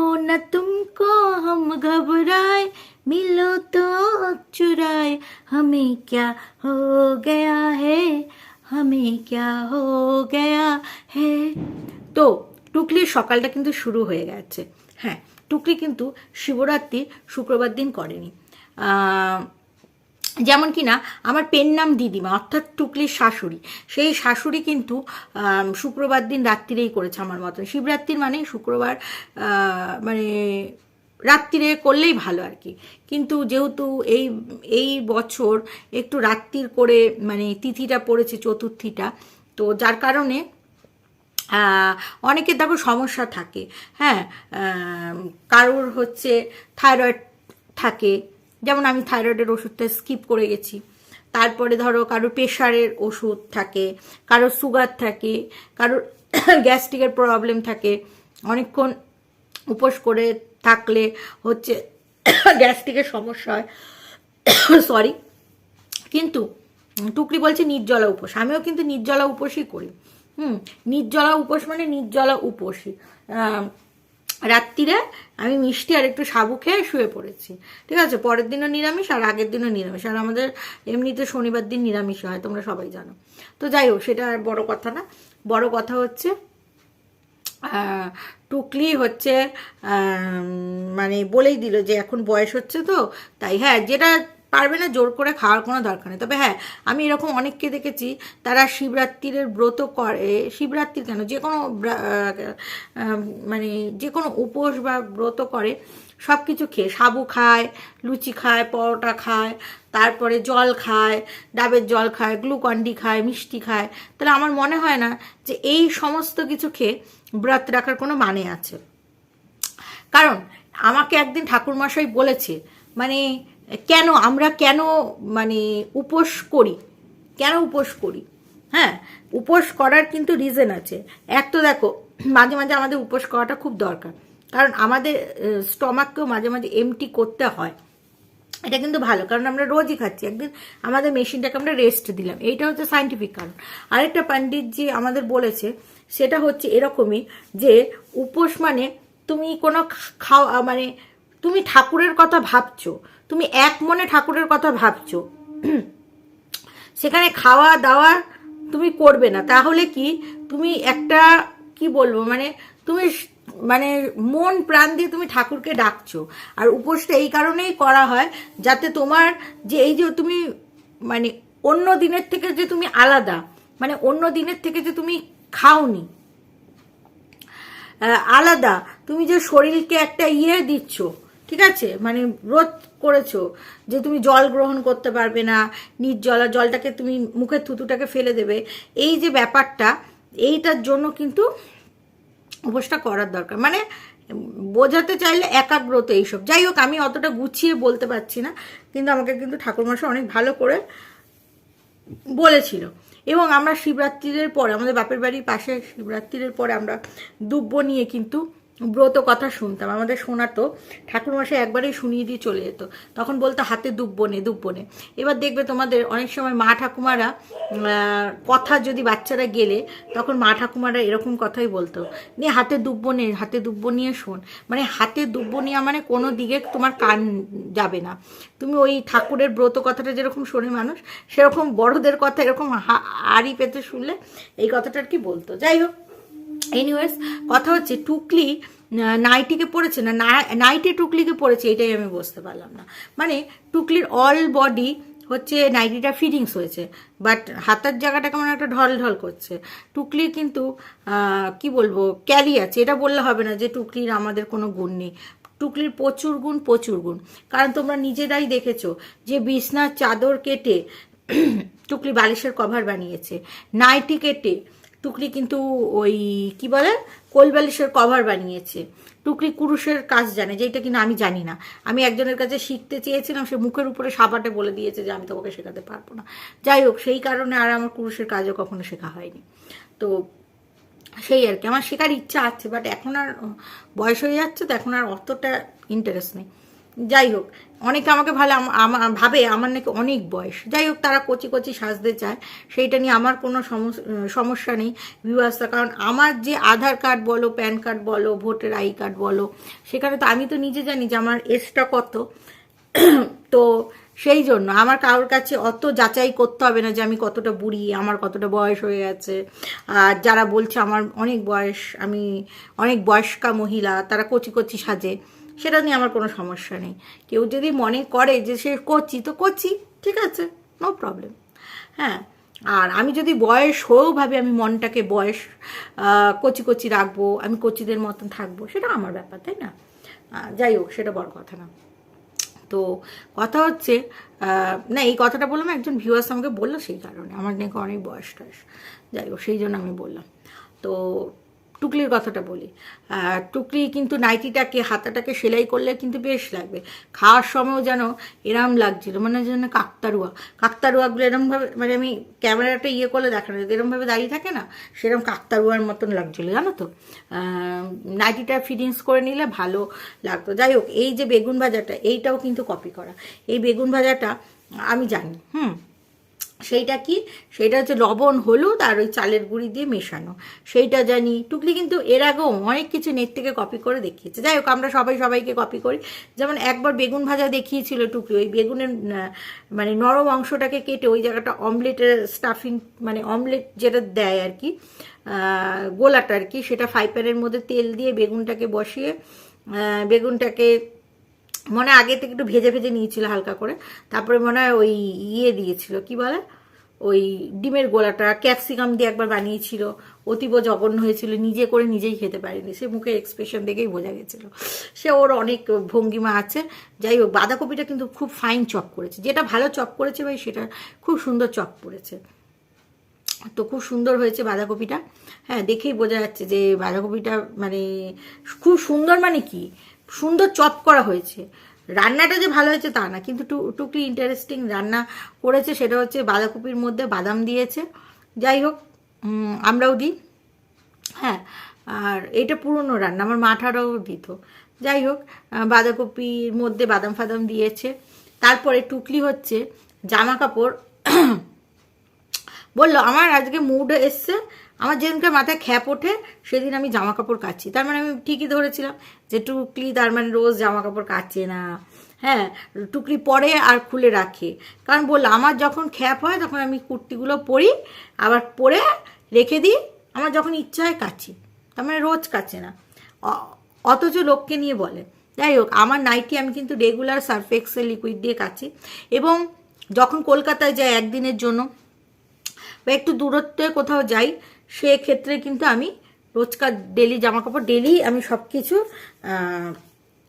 मिलो न तुमको हम घबराए मिलो तो चुराए हमें क्या हो गया है हमें क्या हो गया है তো টুকলির সকালটা কিন্তু শুরু হয়ে গেছে হ্যাঁ টুকলি কিন্তু শিবরাত্রি শুক্রবার দিন করেনি আহ, যেমন কি না, আমার পেন নাম দিদিমা, অর্থাৎ টুকলির শাশুড়ি। সেই শাশুড়ি কিন্তু শুক্রবার দিন রাত্রিরেই করেছে আমার মতন শিবরাত্রির মানে শুক্রবার মানে রাত্রিরে করলেই ভালো আর কি। কিন্তু যেহেতু এই এই বছর একটু রাত্রির করে মানে তিথিটা পড়েছে, চতুর্থীটা, তো যার কারণে অনেকের দেখো সমস্যা থাকে। হ্যাঁ কারোর হচ্ছে থাইরয়েড থাকে যেমন আমি থাইরয়েডের ওষুধটা স্কিপ করে গেছি। তারপরে ধরো কারোর প্রেশারের ওষুধ থাকে কারোর সুগার থাকে কারোর গ্যাস্ট্রিকের প্রবলেম থাকে। অনেকক্ষণ উপোস করে থাকলে হচ্ছে গ্যাস্ট্রিকের সমস্যা হয়। সরি কিন্তু টুকরি বলছে নির্জলা উপোস। আমিও কিন্তু নির্জলা উপোসই করি। হুম, নির্জলা উপোস মানে নির্জলা উপোসই। রাত্রিরে আমি মিষ্টি আর একটু সাবু খেয়ে শুয়ে পড়েছি। ঠিক আছে? পরের দিনও নিরামিষ আর আগের দিনও নিরামিষ। আর আমাদের এমনিতে শনিবার দিন নিরামিষ হয়, তোমরা সবাই জানো। তো যাই হোক, সেটা আর বড় কথা না। বড় কথা হচ্ছে টুকলি হচ্ছে মানে বলেই দিল যে এখন বয়স হচ্ছে তো। তাই হ্যাঁ যেটা পারবে না জোর করে খাওয়ার কোনো দরকার নেই। তবে হ্যাঁ আমি এরকম অনেককে দেখেছি, তারা শিবরাত্রির ব্রত করে, শিবরাত্রির কেন? যে কোনো মানে যে কোনো উপোস বা ব্রত করে সব কিছু খেয়ে, সাবু খায়, লুচি খায়, পরোটা খায়, তারপরে জল খায়, ডাবের জল খায়, গ্লুকন্ডি খায়, মিষ্টি খায়। তাহলে আমার মনে হয় না যে এই সমস্ত কিছু খেয়ে ব্রত রাখার কোনো মানে আছে। কারণ আমাকে একদিন ঠাকুরমশাই বলেছে মানে কেন, আমরা কেন মানে উপোস করি? কেন উপোস করি? হ্যাঁ উপোস করার কিন্তু রিজন আছে। এক তো দেখো, মাঝে মাঝে আমাদের উপোস করাটা খুব দরকার। কারণ আমাদের স্টমাককেও মাঝে মাঝে এমটি করতে হয়। এটা কিন্তু ভালো, কারণ আমরা রোজই খাচ্ছি। একদিন আমাদের মেশিনটাকে আমরা রেস্ট দিলাম। এইটা হচ্ছে সাইন্টিফিক কারণ। আরেকটা পণ্ডিতজি আমাদের বলেছে, সেটা হচ্ছে এরকমই যে উপোস মানে তুমি কোনো খাওয়া মানে তুমি ঠাকুরের কথা ভাবছ। তুমি এক মনে ঠাকুরের কথা ভাবছ। সেখানে খাওয়া দাওয়া তুমি করবে না। তাহলে কি? তুমি একটা, কি বলব মানে তুমি মানে মন প্রাণ দিয়ে তুমি ঠাকুরকে ডাকছো। আর উপোসটা এই কারণেই করা হয় যাতে তোমার যে এই যে তুমি মানে অন্য দিনের থেকে যে তুমি আলাদা মানে অন্য দিনের থেকে যে তুমি খাওনি আলাদা, তুমি যে শরীরকে একটা ইয়ে দিচ্ছ ঠিক আছে? মানে রোধ করেছ যে তুমি জল গ্রহণ করতে পারবে না নির্জলা জলটাকে তুমি মুখের থুতুটাকে ফেলে দেবে। এই যে ব্যাপারটা, এইটার জন্য কিন্তু উপোসটা করার দরকার। মানে বোঝাতে চাইলে একাগ্রত এইসব। যাই হোক, আমি অতটা গুছিয়ে বলতে পারছি না, কিন্তু আমাকে কিন্তু ঠাকুরমশাই অনেক ভালো করে বলেছিল। এবং আমরা শিবরাত্রির পরে, আমাদের বাপের বাড়ির পাশে শিবরাত্রির পরে আমরা দুব্ব নিয়ে কিন্তু ব্রত কথা শুনতাম। আমাদের শোনাতো ঠাকুরমশাই একবারেই শুনিয়ে দিয়ে চলে যেত। তখন বলতো, হাতে দুব্ব নে দুব্ব নে। এবার দেখবে তোমাদের অনেক সময় মা ঠাকুমারা কথা যদি বাচ্চারা গেলে, তখন মা ঠাকুমারা এরকম কথাই বলতো নিয়ে হাতে দুব্ব নে, হাতে দুব্ব নিয়ে শোন। মানে হাতে দুব্ব নেওয়া মানে কোনো দিকে তোমার কান যাবে না। তুমি ওই ঠাকুরের ব্রত কথাটা যেরকম শোনে মানুষ, সেরকম বড়দের কথা এরকম আড়ি পেতে শুনলে এই কথাটা আর কি বলতো। যাই হোক এনিওয়েজ কথা হচ্ছে টুকলি নাইটিকে পড়েছে না নাইটে টুকলিকে পড়েছে এটাই আমি বুঝতে পারলাম না। মানে টুকলির অল বডি হচ্ছে নাইটিটা ফিটিংস হয়েছে বাট হাতের জায়গাটা কেমন একটা ঢল ঢল করছে। টুকলির কিন্তু কি বলব, ক্যারি আছে, এটা বললে হবে না যে টুকলির আমাদের কোনো গুণ নেই। টুকলির প্রচুর গুণ প্রচুর গুণ। কারণ তোমরা নিজেরাই দেখেছ যে বিছনার চাদর কেটে টুকলি বালিশের কভার বানিয়েছে, নাইটি কেটে টুকলি কিন্তু ওই, কি বলে, কোল বালিশের কভার বানিয়েছে। টুকরি কুরুশের কাজ জানে যেটা কিনা আমি জানি না। আমি একজনের কাছে শিখতে চেয়েছিলাম, সে মুখের উপরে সাবাটে বলে দিয়েছে যে আমি তোমাকে শেখাতে পারব না। যাই হোক, সেই কারণে আর আমার কুরুষের কাজও কখনো শেখা হয়নি। তো সেই আর কি, আমার শেখার ইচ্ছা আছে বাট এখন আর, বয়স হয়ে যাচ্ছে তো এখন আর অতটা ইন্টারেস্ট নেই। যাই হোক অনেকে আমাকে ভালো ভাবে, আমার নাকি অনেক বয়স। যাই হোক, তারা কচি কচি সাজতে চায়, সেইটা নিয়ে আমার কোনো সমস- সমস্যা নেই বিবাস্তা কারণ আমার যে আধার কার্ড বলো, প্যান কার্ড বলো, ভোটার আই কার্ড বলো, সেখানে তো আমি তো নিজে জানি যে আমার এজটা কত। তো সেই জন্য আমার কারোর কাছে অত যাচাই করতে হবে না যে আমি কতটা বুড়ি, আমার কতটা বয়স হয়ে গেছে। আর যারা বলছে আমার অনেক বয়স, আমি অনেক বয়স্কা মহিলা, তারা কচি কচি সাজে, সেটা নিয়ে আমার কোনো সমস্যা নেই। কেউ যদি মনে করে যে সে কচি, তো কচি, ঠিক আছে নো প্রবলেম হ্যাঁ আর আমি যদি বয়স হয়েও ভাবি আমি মনটাকে বয়স কচি কচি রাখব, আমি কচিদের মতন থাকব, সেটা আমার ব্যাপার, তাই না? যাই হোক, সেটা বড় কথা না। তো কথা হচ্ছে না, এই কথাটা বললাম, একজন ভিউয়ার্স আমাকে বলল সেই কারণে। আমার নাকি অনেক বয়স টয়স যাই হোক, সেই জন্য আমি বললাম। তো টুকলির কথাটা বলি। টুকলি কিন্তু নাইটিটাকে, হাতাটাকে সেলাই করলে কিন্তু বেশ লাগবে। খাওয়ার সময়ও যেন এরম লাগছিল মানে যেন কাকতারুয়া কাকতারুয়াগুলো এরমভাবে মানে আমি ক্যামেরাটা ইয়ে করলে দেখানো যেত এরমভাবে দাঁড়িয়ে থাকে না সেরকম কাকতারুয়ার মতন লাগছিল, জানো তো? নাইটিটা ফিটিংস করে নিলে ভালো লাগতো। যাই হোক, এই যে বেগুন ভাজাটা, এইটাও কিন্তু কপি করা। এই বেগুন ভাজাটা আমি জানি, হুম? সেইটা কি? সেইটা হচ্ছে লবণ, হলুদ আর ওই চালের গুঁড়ি দিয়ে মেশানো। সেইটা জানি। টুকলি কিন্তু এর আগেও অনেক কিছু নেট থেকে কপি করে দেখিয়েছে। যাই হোক, আমরা সবাই সবাইকে কপি করি। যেমন একবার বেগুন ভাজা দেখিয়েছিল টুকলি, ওই বেগুনের মানে নরম অংশটাকে কেটে ওই জায়গাটা অমলেটের স্টাফিং মানে অমলেট যেটা দেয় আর কি গোলাটা আর কি, সেটা ফ্রাই প্যানের মধ্যে তেল দিয়ে বেগুনটাকে বসিয়ে বেগুনটাকে মনে আগে থেকে একটু ভেজে ভেজে নিয়েছিল হালকা করে। তারপরে মনে হয় ওই ইয়ে দিয়েছিল, কি বলে? ওই ডিমের গোলাটা, ক্যাপসিকাম দিয়ে একবার বানিয়েছিল। অতীব জঘন্য হয়েছিল, নিজে করে নিজেই খেতে পারেনি। সে মুখের এক্সপ্রেশন দেখেই বোঝা গেছিল। সে ওর অনেক ভঙ্গিমা আছে। যাই হোক, বাঁধাকপিটা কিন্তু খুব ফাইন চপ করেছে। যেটা ভালো চপ করেছে ভাই, সেটা খুব সুন্দর চপ করেছে তো খুব সুন্দর হয়েছে বাঁধাকপিটা। হ্যাঁ দেখেই বোঝা যাচ্ছে যে বাঁধাকপিটা মানে খুব সুন্দর মানে কি? সুন্দর চপ করা হয়েছে। রান্নাটা যে ভালো হয়েছে তা না, কিন্তু টুকলি ইন্টারেস্টিং রান্না করেছে সেটা হচ্ছে বাঁধাকপির মধ্যে বাদাম দিয়েছে। যাই হোক আমরাও দিই। হ্যাঁ আর এটা পুরনো রান্না, আমার মাঠারাও দিত। যাই হোক বাঁধাকপির মধ্যে বাদাম ফাদাম দিয়েছে। তারপরে টুকলি হচ্ছে জামা কাপড় বলল, আমার আজকে মুড এসছে। আমার যেদিনকে মাথায় খ্যাপ ওঠে, সেদিন আমি জামা কাপড় কাচ্ছি। তার মানে আমি ঠিকই ধরেছিলাম যে টুকলি, তার মানে রোজ জামা কাপড় কাচে না। হ্যাঁ টুকলি পরে আর খুলে রাখে। কারণ বলল, আমার যখন খ্যাপ হয়, তখন আমি কুর্তিগুলো পরি, আবার পরে রেখে দিই। আমার যখন ইচ্ছা হয়, কাচি। তার মানে রোজ কাচে না। অথচ লোককে নিয়ে বলে, যাই হোক, আমার নাইটি আমি কিন্তু রেগুলার সার্ফেক্সেল লিকুইড দিয়ে কাচি এবং যখন কলকাতায় যাই একদিনের জন্য বা একটু দূরত্বে কোথাও যাই, সেক্ষেত্রে কিন্তু আমি রোজকার ডেলি জামা কাপড় ডেলি আমি সব কিছু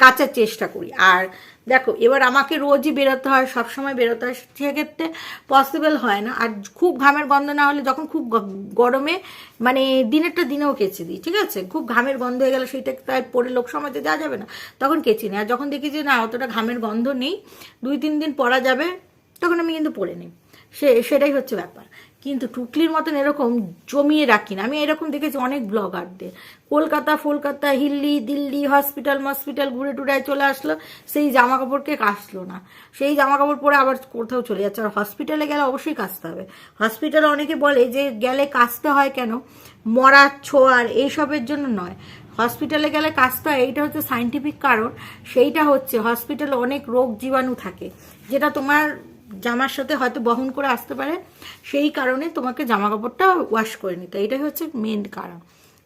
কাচার চেষ্টা করি। আর দেখো, এবার আমাকে রোজই বেরোতে হয়, সবসময় বেরোতে হয়, সেক্ষেত্রে পসিবল হয় না। আর খুব ঘামের গন্ধ না হলে যখন খুব গরমে মানে দিনেরটা দিনেও কেচে দিই, ঠিক আছে? খুব ঘামের গন্ধ হয়ে গেলে সেইটা তাই পরে লোক সমাজে দেওয়া যাবে না, তখন কেচি নিই। আর যখন দেখি যে না, অতটা ঘামের গন্ধ নেই, দুই তিন দিন পরা যাবে, তখন আমি কিন্তু পরে নিই। সে, সেটাই হচ্ছে ব্যাপার। কিন্তু টুকলির মতন এরকম জমিয়ে রাখি না। আমি এরকম দেখেছি অনেক ব্লগারদের। কলকাতা, ফলকাতা, হিল্লি, দিল্লি, হসপিটাল, মসপিটাল ঘুরে টুরায় চলে আসলো, সেই জামা কাপড়কে কাচলো না। সেই জামা কাপড় পরে আবার কোথাও চলে যাচ্ছে। আর হসপিটালে গেলে অবশ্যই কাচতে হবে। হসপিটালে অনেকে বলে যে, গেলে কাচতে হয় কেন? মরার ছোঁয়ার এইসবের জন্য নয়। হসপিটালে গেলে কাজটা এইটা হচ্ছে সাইন্টিফিক কারণ। সেইটা হচ্ছে হসপিটালে অনেক রোগ জীবাণু থাকে। যেটা তোমার জামার সাথে হয়তো বহন করে আসতে পারে, সেই কারণে তোমাকে জামা কাপড়টা ওয়াশ করে নিতে এটাই হচ্ছে মেন কারণ।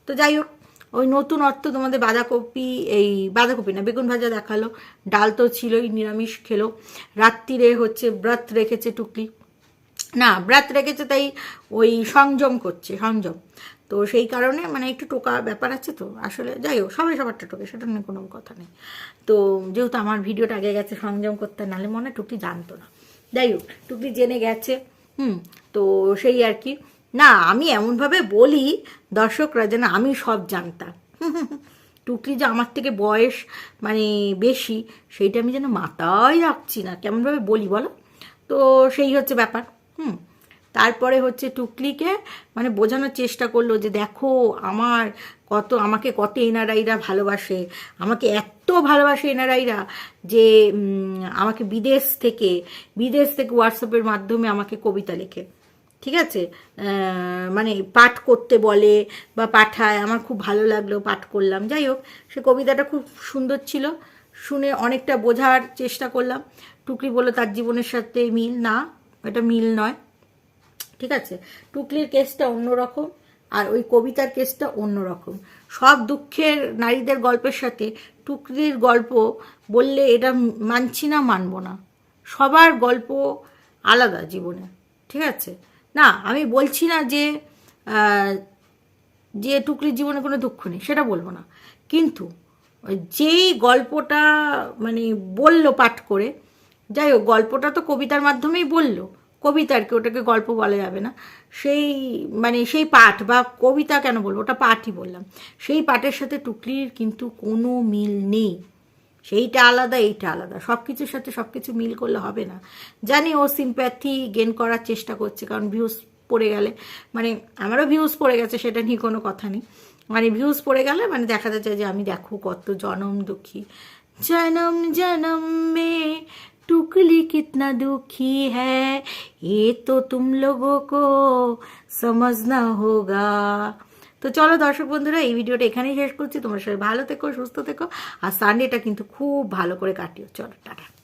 তো যাই হোক, ওই নতুন অর্থ তোমাদের বাঁধাকপি, এই বাঁধাকপি না, বেগুন ভাজা দেখাল। ডাল তো ছিলই, নিরামিষ খেলো। রাত্রিরে হচ্ছে ব্রত রেখেছে টুকলি। না, ব্রাত রেখেছে তাই ওই সংযম করছে, সংযম। তো সেই কারণে মানে একটু টোকা ব্যাপার আছে তো। আসলে যাই হোক সবাই সবারটা টোকে, সেটা নিয়ে কোনো কথা নেই। তো যেহেতু আমার ভিডিওটা আগে গেছে সংযম করতে, নাহলে মনে হয় টুকি জানতো না। যাই হোক টুকি জেনে গেছে। হুম, তো সেই আর কি। না, আমি এমনভাবে বলি দর্শকরা যেন আমি সব জানতাম। টুকলি যে আমার থেকে বয়স মানে বেশি, সেইটা আমি যেন মাথায় রাখছি না। কেমনভাবে বলি বলো? তো সেই হচ্ছে ব্যাপার। হুম তারপরে হচ্ছে টুকলিকে মানে বোঝানোর চেষ্টা করল যে দেখো আমার কত, আমাকে কত এনারাইরা ভালোবাসে, আমাকে এত ভালোবাসে এনারাইরা যে আমাকে বিদেশ থেকে বিদেশ থেকে হোয়াটসঅ্যাপের মাধ্যমে আমাকে কবিতা লেখে। ঠিক আছে? মানে পাঠ করতে বলে বা পাঠায়, আমার খুব ভালো লাগল পাঠ করলাম। যাই হোক, সে কবিতাটা খুব সুন্দর ছিল। শুনে অনেকটা বোঝার চেষ্টা করলাম। টুকলি বলল, তার জীবনের সাথে মিল না, এটা মিল নয়। ঠিক আছে? টুকলির কেসটা অন্যরকম আর ওই কবিতার কেসটা অন্যরকম। সব দুঃখের নারীদের গল্পের সাথে টুকরির গল্প বললে এটা মানছি না, মানব না। সবার গল্প আলাদা জীবনে, ঠিক আছে? না, আমি বলছি না যে যে টুকরির জীবনে কোনো দুঃখ নেই, সেটা বলব না। কিন্তু যেই গল্পটা মানে বলল পাঠ করে, যাই হোক, গল্পটা তো কবিতার মাধ্যমেই বলল। কবিতা আর কি, ওটাকে গল্প বলা যাবে না। সেই মানে সেই পাঠ বা কবিতা কেন বলব? ওটা পাঠই বললাম। সেই পাঠের সাথে টুকলির কিন্তু কোনো মিল নেই। সেইটা আলাদা, এইটা আলাদা। সব কিছুর সাথে সব কিছু মিল করলে হবে না। জানি ও সিম্প্যাথি গেন করার চেষ্টা করছে, কারণ ভিউজ পড়ে গেলে মানে আমারও ভিউজ পড়ে গেছে, সেটা নিয়ে কোনো কথা নেই। মানে ভিউজ পড়ে গেলে মানে দেখা যাচ্ছে যে আমি দেখো কত জনম দুঃখী। জনম জনম মে टुकली कितना दुखी है ये तो तुम लोगों को समझना होगा তো চলো দর্শক বন্ধুরা এই ভিডিওটা এখানেই শেষ করছি তোমার সবাই ভালো থেকো সুস্থ থেকো আর সানডেটা কিন্তু খুব ভালো করে কাটিও চলো টাটা